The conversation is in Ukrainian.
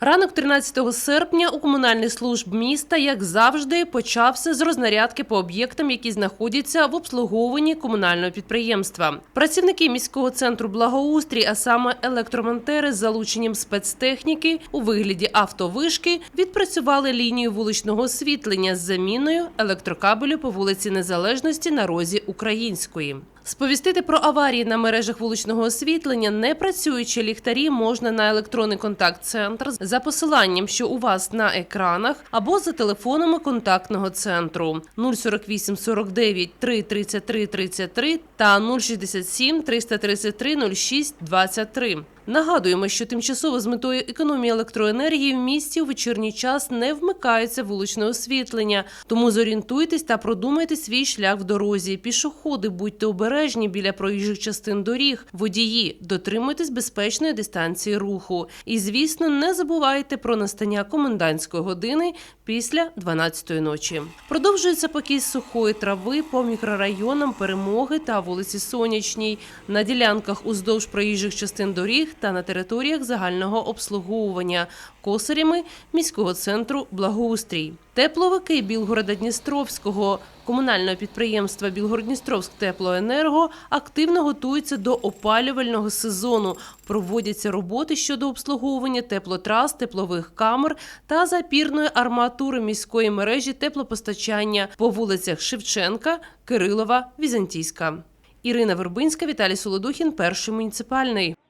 Ранок 13 серпня у комунальних служб міста, як завжди, почався з рознарядки по об'єктам, які знаходяться в обслуговуванні комунального підприємства. Працівники міського центру благоустрій, а саме електромонтери з залученням спецтехніки у вигляді автовишки, відпрацювали лінію вуличного освітлення з заміною електрокабелю по вулиці Незалежності на розі Української. Сповістити про аварії на мережах вуличного освітлення, не працюючи ліхтарі, можна на електронний контакт-центр за посиланням, що у вас на екранах, або за телефонами контактного центру 048 49 3 33 33 та 067 333 06 23. Нагадуємо, що тимчасово з метою економії електроенергії в місті у вечірній час не вмикається вуличне освітлення. Тому зорієнтуйтесь та продумайте свій шлях в дорозі. Пішоходи, будьте обережні біля проїжджих частин доріг. Водії, дотримуйтесь безпечної дистанції руху. І, звісно, не забувайте про настання комендантської години після 12-ї ночі. Продовжується покій сухої трави по мікрорайонам Перемоги та вулиці Сонячній на ділянках уздовж проїжджих частин доріг та на територіях загального обслуговування косарями міського центру благоустрій. Тепловики Білгорода Дністровського комунального підприємства Білгородністровськ Теплоенерго активно готуються до опалювального сезону. Проводяться роботи щодо обслуговування теплотрас, теплових камер та запірної арматури міської мережі теплопостачання по вулицях Шевченка, Кирилова, Візантійська. Ірина Вербинська, Віталій Солодухін, перший муніципальний.